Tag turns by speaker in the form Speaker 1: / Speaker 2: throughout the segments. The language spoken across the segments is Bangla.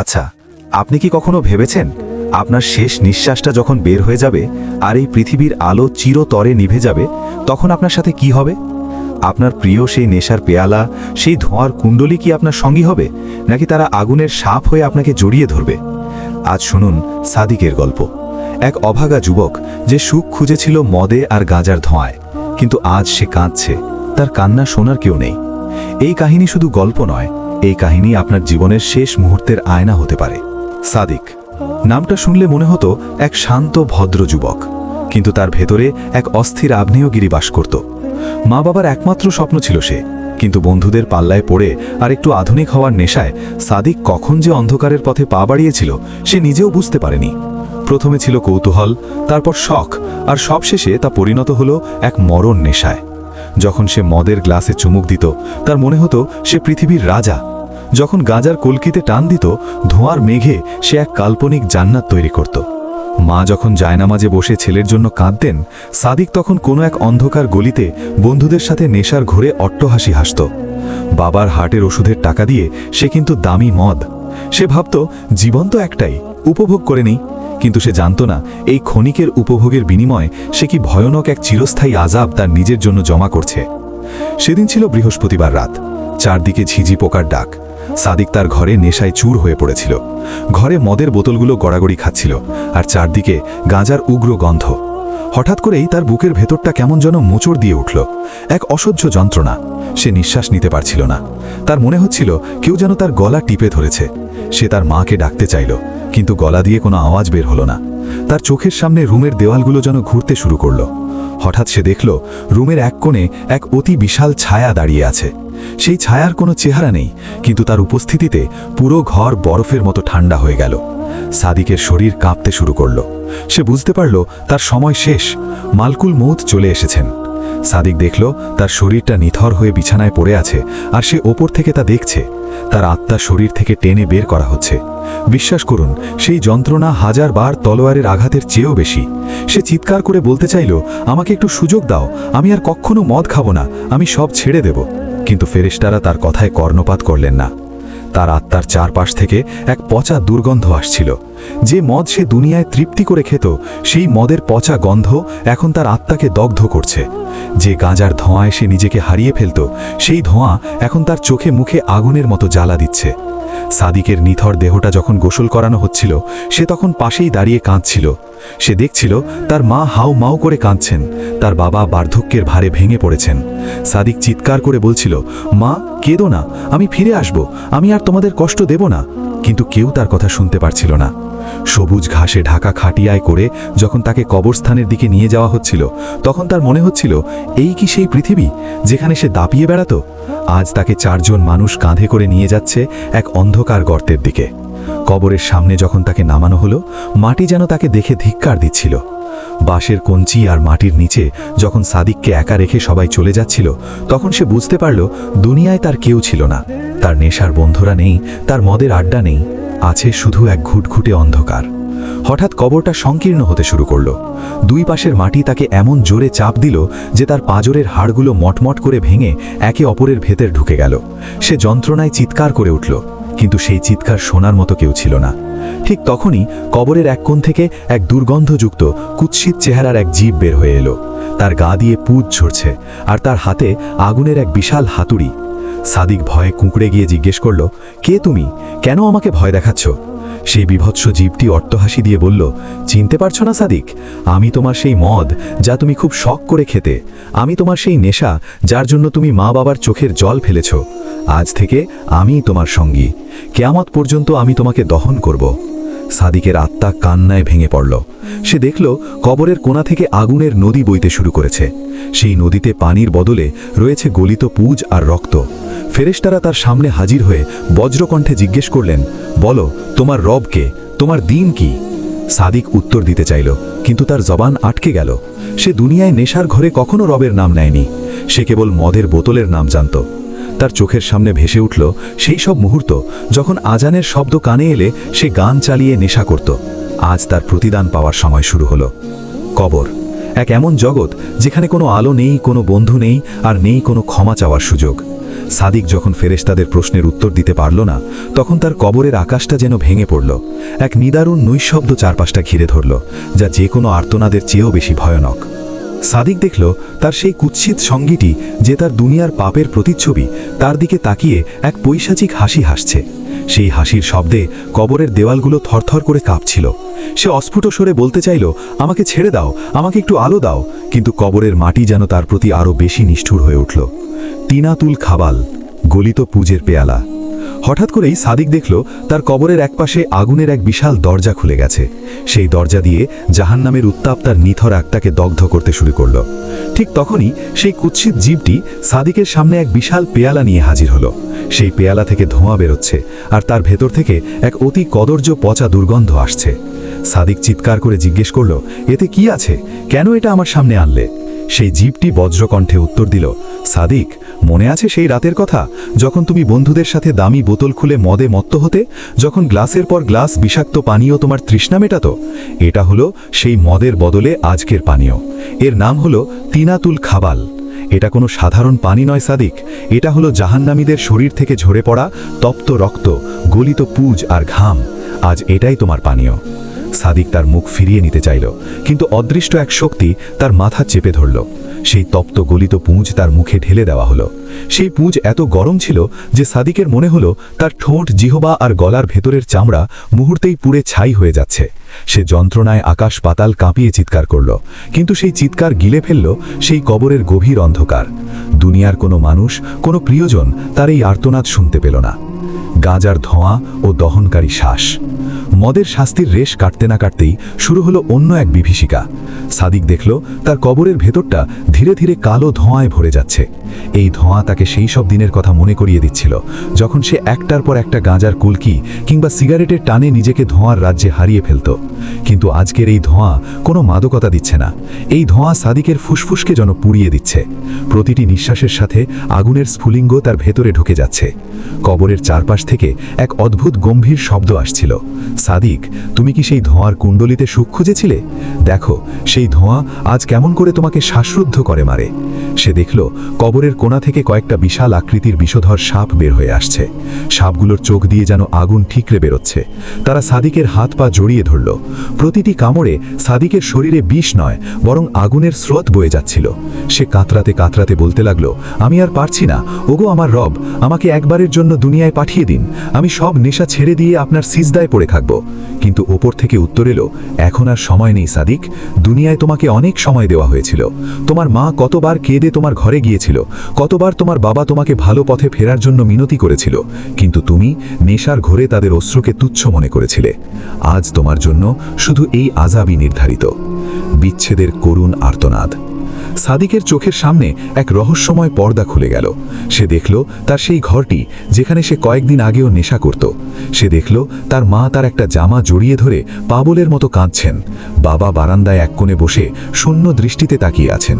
Speaker 1: আচ্ছা আপনি কি কখনো ভেবেছেন আপনার শেষ নিঃশ্বাসটা যখন বের হয়ে যাবে আর এই পৃথিবীর আলো চিরতরে নিভে যাবে, তখন আপনার সাথে কি হবে? আপনার প্রিয় সেই নেশার পেয়ালা, সেই ধোঁয়ার কুণ্ডলি কি আপনার সঙ্গী হবে, নাকি তারা আগুনের সাপ হয়ে আপনাকে জড়িয়ে ধরবে? আজ শুনুন সাদিকের গল্প। এক অভাগা যুবক যে সুখ খুঁজেছিল মদে আর গাঁজার ধোঁয়ায়, কিন্তু আজ সে কাঁদছে, তার কান্না শোনার কেউ নেই। এই কাহিনী শুধু গল্প নয় এই কাহিনী আপনার জীবনের শেষ মুহূর্তের আয়না হতে পারে। সাদিক, নামটা শুনলে মনে হতো এক শান্ত, ভদ্র যুবক, কিন্তু তার ভেতরে এক অস্থির আগ্নেয়গিরি বাস করত। মা বাবার একমাত্র স্বপ্ন ছিল সে, কিন্তু বন্ধুদের পাল্লায় পড়ে আর একটু আধুনিক হওয়ার নেশায় সাদিক কখন যে অন্ধকারের পথে পা বাড়িয়েছিল, সে নিজেও বুঝতে পারেনি। প্রথমে ছিল কৌতূহল, তারপর শখ, আর সবশেষে তা পরিণত হলো এক মরণ নেশায়। যখন সে মদের গ্লাসে চুমুক দিত, তার মনে হতো সে পৃথিবীর রাজা। যখন গাঁজার কলকিতে টান দিত, ধোঁয়ার মেঘে সে এক কাল্পনিক জান্নাত তৈরি করত। মা যখন জায়নামাজে বসে ছেলের জন্য কাঁদতেন, সাদিক তখন কোনো এক অন্ধকার গলিতে বন্ধুদের সাথে নেশার ঘুরে অট্টহাসি হাসত। বাবার হার্টের ওষুধের টাকা দিয়ে সে কিন্তু দামি মদ। সে ভাবত, জীবন তো একটাই, উপভোগ করে নেই। কিন্তু সে জানত না, এই ক্ষণিকের উপভোগের বিনিময়ে সে কি ভয়ানক এক চিরস্থায়ী আজাব তার নিজের জন্য জমা করছে। সেদিন ছিল বৃহস্পতিবার রাত। চারদিকে ঝিঝি পোকার ডাক। সাদিক তার ঘরে নেশায় চুর হয়ে পড়েছিল। ঘরে মদের বোতলগুলো গড়াগড়ি খাচ্ছিল আর চারদিকে গাঁজার উগ্র গন্ধ। হঠাৎ করেই তার বুকের ভেতরটা কেমন যেন মোচড় দিয়ে উঠল। এক অসহ্য যন্ত্রণা। সে নিঃশ্বাস নিতে পারছিল না। তার মনে হচ্ছিল কেউ যেন তার গলা টিপে ধরেছে। সে তার মাকে ডাকতে চাইল, কিন্তু গলা দিয়ে কোনো আওয়াজ বের হলো না। তার চোখের সামনে রুমের দেওয়ালগুলো যেন ঘুরতে শুরু করল। হঠাৎ সে দেখল রুমের এক কোণে এক অতি বিশাল ছায়া দাঁড়িয়ে আছে। সেই ছায়ার কোনো চেহারা নেই, কিন্তু তার উপস্থিতিতে পুরো ঘর বরফের মতো ঠান্ডা হয়ে গেল। সাদিকের শরীর কাঁপতে শুরু করল। সে বুঝতে পারল তার সময় শেষ। মালকুল মৌত চলে এসেছেন। সাদিক দেখল, তার শরীরটা নিথর হয়ে বিছানায় পড়ে আছে, আর সে ওপর থেকে তা দেখছে। তার আত্মা শরীর থেকে টেনে বের করা হচ্ছে। বিশ্বাস করুন, সেই যন্ত্রণা হাজার বার তলোয়ারের আঘাতের চেয়েও বেশি। সে চিৎকার করে বলতে চাইল, আমাকে একটু সুযোগ দাও, আমি আর কখনো মদ খাব না, আমি সব ছেড়ে দেব। কিন্তু ফেরেশতারা তার কথায় কর্ণপাত করলেন না। তার আত্মার চারপাশ থেকে এক পচা দুর্গন্ধ আসছিল। যে মদ সে দুনিয়ায় তৃপ্তি করে খেত, সেই মদের পচা গন্ধ এখন তার আত্মাকে দগ্ধ করছে। যে গাঁজার ধোঁয়ায় সে নিজেকে হারিয়ে ফেলত, সেই ধোঁয়া এখন তার চোখে মুখে আগুনের মতো জ্বালা দিচ্ছে। সাদিকের নিথর দেহটা যখন গোসল করানো হচ্ছিল, সে তখন পাশেই দাঁড়িয়ে কাঁদছিল। সে দেখছিল তার মা হাউ মাউ করে কাঁদছেন, তার বাবা বার্ধক্যের ভারে ভেঙে পড়েছেন। সাদিক চিৎকার করে বলছিল, মা, কেঁদো না, আমি ফিরে আসব, আমি আর তোমাদের কষ্ট দেব না। কিন্তু কেউ তার কথা শুনতে পারছিল না। সবুজ ঘাসে ঢাকা খাটিয়ায় করে যখন তাকে কবরস্থানের দিকে নিয়ে যাওয়া হচ্ছিল, তখন তার মনে হচ্ছিল, এই কি সেই পৃথিবী যেখানে সে দাপিয়ে বেড়াতো? আজ তাকে চারজন মানুষ কাঁধে করে নিয়ে যাচ্ছে এক অন্ধকার গর্তের দিকে। কবরের সামনে যখন তাকে নামানো হলো, মাটি যেন তাকে দেখে ধিক্কার দিচ্ছিল। বাঁশের কঞ্চি আর মাটির নিচে যখন সাদিককে একা রেখে সবাই চলে যাচ্ছিল, তখন সে বুঝতে পারল, দুনিয়ায় তার কেউ ছিল না। তার নেশার বন্ধুরা নেই, তার মদের আড্ডা নেই। আছে শুধু এক ঘুটঘুটে অন্ধকার। হঠাৎ কবরটা সংকীর্ণ হতে শুরু করল। দুই পাশের মাটি তাকে এমন জোরে চাপ দিল যে তার পাজরের হাড়গুলো মটমট করে ভেঙে একে অপরের ভেতর ঢুকে গেল। সে যন্ত্রণায় চিৎকার করে উঠল, কিন্তু সেই চিৎকার শোনার মতো কেউ ছিল না। ঠিক তখনই কবরের এক কোণ থেকে এক দুর্গন্ধযুক্ত, কুৎসিত চেহারার এক জীব বের হয়ে এলো। তার গা দিয়ে পুজ ঝরছে, আর তার হাতে আগুনের এক বিশাল হাতুড়ি সাদিক ভয়ে কুঁকড়ে গিয়ে জিজ্ঞেস করল, কে তুমি? কেন আমাকে ভয় দেখাচ্ছ? সেই বিভৎস জীবটি অট্টহাসি দিয়ে বলল, চিনতে পারছ না সাদিক, আমি তোমার সেই মদ যা তুমি খুব শখ করে খেতে, আমি তোমার সেই নেশা যার জন্য তুমি মা বাবার চোখের জল ফেলেছ, আজ থেকে আমি তোমার সঙ্গী, কেয়ামত পর্যন্ত আমি তোমাকে দহন করব। সাদিকের আত্মা কান্নায় ভেঙে পড়ল। সে দেখল কবরের কোণা থেকে আগুনের নদী বইতে শুরু করেছে। সেই নদীতে পানির বদলে রয়েছে গলিত পুজ আর রক্ত। ফেরেশতারা তার সামনে হাজির হয়ে বজ্রকণ্ঠে জিজ্ঞেস করলেন, বলো, তোমার রব কে? তোমার দিন কি? সাদিক উত্তর দিতে চাইল, কিন্তু তার জবান আটকে গেল। সে দুনিয়ায় নেশার ঘরে কখনো রবের নাম নেয়নি। সে কেবল মদের বোতলের নাম জানত। তার চোখের সামনে ভেসে উঠল সেই সব মুহূর্ত যখন আজানের শব্দ কানে এলে সে গান চালিয়ে নেশা করত। আজ তার প্রতিদান পাওয়ার সময় শুরু হলো। কবর, এক এমন জগৎ যেখানে কোনো আলো নেই, কোনো বন্ধু নেই আর নেই কোনো ক্ষমা চাওয়ার সুযোগ। সাদিক যখন ফেরেশতাদের প্রশ্নের উত্তর দিতে পারল না, তখন তার কবরের আকাশটা যেন ভেঙে পড়ল। এক নিদারুণ নৈশব্দ চারপাশটা ঘিরে ধরল, যা যে কোনো আর্তনাদের চেয়েও বেশি ভয়ানক। সাদিক দেখল তার সেই কুৎসিত সঙ্গীটি যে তার দুনিয়ার পাপের প্রতিচ্ছবি, তার দিকে তাকিয়ে এক পৈশাচিক হাসি হাসছে। সেই হাসির শব্দে কবরের দেওয়ালগুলো থরথর করে কাঁপছিল। সে অস্ফুট স্বরে বলতে চাইল, আমাকে ছেড়ে দাও, আমাকে একটু আলো দাও। কিন্তু কবরের মাটি যেন তার প্রতি আরও বেশি নিষ্ঠুর হয়ে উঠল। তিনাতুল খাবাল, গলিত পুজের পেয়ালা। হঠাৎ করেই সাদিক দেখল তার কবরের একপাশে আগুনের এক বিশাল দরজা খুলে গেছে। সেই দরজা দিয়ে জাহান্নামের উত্তাপ তার নিথর আত্মাকে দগ্ধ করতে শুরু করল। ঠিক তখনই সেই কুৎসিত জীবটি সাদিকের সামনে এক বিশাল পেয়ালা নিয়ে হাজির হলো। সেই পেয়ালা থেকে ধোঁয়া বেরোচ্ছে আর তার ভেতর থেকে এক অতি কদর্য পচা দুর্গন্ধ আসছে। সাদিক চিৎকার করে জিজ্ঞেস করল, এতে কি আছে? কেন এটা আমার সামনে আনলে? সেই জীবটি বজ্রকণ্ঠে উত্তর দিল, সাদিক, মনে আছে সেই রাতের কথা? যখন তুমি বন্ধুদের সাথে দামি বোতল খুলে মদে মত্ত হতে, যখন গ্লাসের পর গ্লাস বিষাক্ত পানীয় তোমার তৃষ্ণা মেটাত? এটা হলো সেই মদের বদলে আজকের পানীয়। এর নাম হলো তিনাতুল খাবাল। এটা কোনো সাধারণ পানি নয়, সাদিক। এটা হলো জাহান্নামীদের শরীর থেকে ঝরে পড়া তপ্ত রক্ত, গলিত পুজ আর ঘাম। আজ এটাই তোমার পানীয়। সাদিক তার মুখ ফিরিয়ে নিতে চাইল, কিন্তু অদৃষ্ট এক শক্তি তার মাথা চেপে ধরল। সেই তপ্ত গলিত পুঁজ তার মুখে ঢেলে দেওয়া হলো। সেই পুঁজ এত গরম ছিল যে সাদিকের মনে হলো তার ঠোঁট জিহবা আর গলার ভেতরের চামড়া মুহূর্তেই পুড়ে ছাই হয়ে যাচ্ছে। সে যন্ত্রণায় আকাশ পাতাল কাঁপিয়ে চিৎকার করল, কিন্তু সেই চিৎকার গিলে ফেলল সেই কবরের গভীর অন্ধকার। দুনিয়ার কোনো মানুষ, কোনো প্রিয়জন তার এই আর্তনাদ শুনতে পেল না। গাঁজার ধোঁয়া ও দহনকারী শ্বাস। মদের শাস্তির রেশ কাটতে না কাটতেই শুরু হলো অন্য এক বিভীষিকা। সাদিক দেখল, তার কবরের ভেতরটা ধীরে ধীরে কালো ধোঁয়ায় ভরে যাচ্ছে। এই ধোঁয়া তাকে সেই সব দিনের কথা মনে করিয়ে দিচ্ছিল, যখন সে একটার পর একটা গাঁজার কুলকি কিংবা সিগারেটের টানে নিজেকে ধোঁয়ার রাজ্যে হারিয়ে ফেলত। কিন্তু আজকের এই ধোঁয়া কোনো মাদকতা দিচ্ছে না। এই ধোঁয়া সাদিকের ফুসফুসকে যেন পুড়িয়ে দিচ্ছে। প্রতিটি নিঃশ্বাসের সাথে আগুনের স্ফুলিঙ্গ তার ভেতরে ঢুকে যাচ্ছে। কবরের চারপাশ থেকে এক অদ্ভুত গম্ভীর শব্দ আসছিল। সাদিক, তুমি কি সেই ধোঁয়ার কুণ্ডলিতে সুখ খুঁজেছিলে? দেখো, সেই ধোঁয়া আজ কেমন করে তোমাকে শ্বাসরুদ্ধ করে মারে। সে দেখল, কবরের কোণা থেকে কয়েকটা বিশাল আকৃতির বিষধর সাপ বের হয়ে আসছে। সাপগুলোর চোখ দিয়ে যেন আগুন ঠিকরে বেরোচ্ছে। তারা সাদিকের হাত পা জড়িয়ে ধরল। প্রতিটি কামড়ে সাদিকের শরীরে বিষ নয়, বরং আগুনের স্রোত বয়ে যাচ্ছিল। সে কাতরাতে কাতরাতে বলতে লাগল, আমি আর পারছি না। ওগো আমার রব, আমাকে একবারের জন্য দুনিয়ায় পাঠিয়ে দিন। আমি সব নেশা ছেড়ে দিয়ে আপনার সিজদায় পড়ে থাকব। কিন্তু ওপর থেকে উত্তর এলো, এখন আর সময় নেই সাদিক। দুনিয়ায় তোমাকে অনেক সময় দেওয়া হয়েছিল। তোমার মা কতবার কেঁদে তোমার ঘরে গিয়েছিল, কতবার তোমার বাবা তোমাকে ভালো পথে ফেরার জন্য মিনতি করেছিল, কিন্তু তুমি নেশার ঘরে তাদের অশ্রুকে তুচ্ছ মনে করেছিলে। আজ তোমার জন্য শুধু এই আজাবই নির্ধারিত। বিচ্ছেদের করুণ আর্তনাদ। সাদিকের চোখের সামনে এক রহস্যময় পর্দা খুলে গেল। সে দেখল তার সেই ঘরটি, যেখানে সে কয়েকদিন আগেও নেশা করত। সে দেখল তার মা তার একটা জামা জড়িয়ে ধরে পাবলের মতো কাঁদছেন। বাবা বারান্দায় এক কোণে বসে শূন্য দৃষ্টিতে তাকিয়ে আছেন।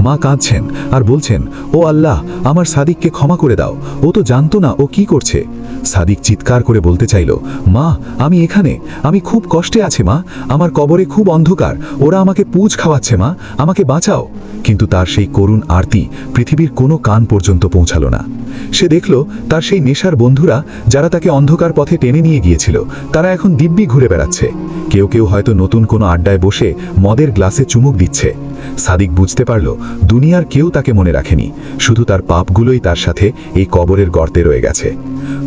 Speaker 1: মা কাঁদছেন আর বলছেন, ও আল্লাহ, আমার সাদিককে ক্ষমা করে দাও। ও তো জানতো না ও কি করছে। সাদিক চিৎকার করে বলতে চাইল, মা, আমি এখানে। আমি খুব কষ্টে আছি, মা। আমার কবরে খুব অন্ধকার। ওরা আমাকে পুজ খাওয়াচ্ছে, মা। আমাকে বাঁচাও। কিন্তু তার সেই করুণ আরতি পৃথিবীর কোনো কান পর্যন্ত পৌঁছালো না। সে দেখল তার সেই নেশার বন্ধুরা যারা তাকে অন্ধকার পথে টেনে নিয়ে গিয়েছিল। তারা এখন দিব্যি ঘুরে বেড়াচ্ছে। কেউ কেউ হয়তো নতুন কোনো আড্ডায় বসে মদের গ্লাসে চুমুক দিচ্ছে। সাদিক বুঝতে পারল, দুনিয়ার কেউ তাকে মনে রাখেনি। শুধু তার পাপগুলোই তার সাথে এই কবরের গর্তে রয়ে গেছে।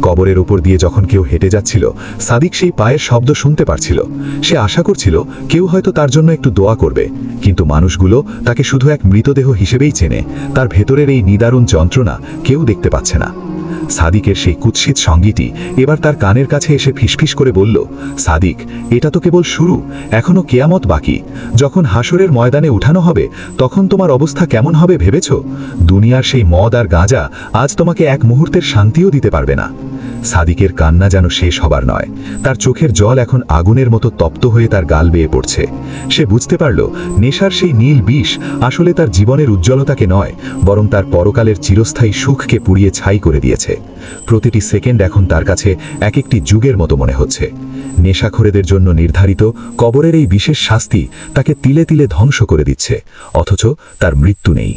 Speaker 1: কবরের ওপর দিয়ে যখন কেউ হেঁটে যাচ্ছিল, সাদিক সেই পায়ের শব্দ শুনতে পারছিল। সে আশা করছিল, কেউ হয়তো তার জন্য একটু দোয়া করবে। কিন্তু মানুষগুলো তাকে শুধু এক মৃতদেহ হিসেবেই চেনে। তার ভেতরের এই নিদারুণ যন্ত্রণা কেউ দেখতে পাচ্ছে না। সাদিকের সেই কুৎসিত সঙ্গীটি এবার তার কানের কাছে এসে ফিসফিস করে বলল, সাদিক, এটা তো কেবল শুরু, এখনও কেয়ামত বাকি। যখন হাসরের ময়দানে উঠানো হবে, তখন তোমার অবস্থা কেমন হবে ভেবেছ? দুনিয়ার সেই মদ আর গাঁজা আজ তোমাকে এক মুহূর্তের শান্তিও দিতে পারবে না। সাদিকের কান্না যেন শেষ হবার নয়। তার চোখের জল এখন আগুনের মতো তপ্ত হয়ে তার গাল বেয়ে পড়ছে। সে বুঝতে পারল, নেশার সেই নীল বিষ আসলে তার জীবনের উজ্জ্বলতাকে নয়, বরং তার পরকালের চিরস্থায়ী সুখকে পুড়িয়ে ছাই করে দিয়েছে। প্রতিটি সেকেন্ড এখন তার কাছে এক একটি যুগের মতো মনে হচ্ছে। নেশাখোরেদের জন্য নির্ধারিত কবরের এই বিশেষ শাস্তি তাকে তিলে তিলে ধ্বংস করে দিচ্ছে, অথচ তার মৃত্যু নেই।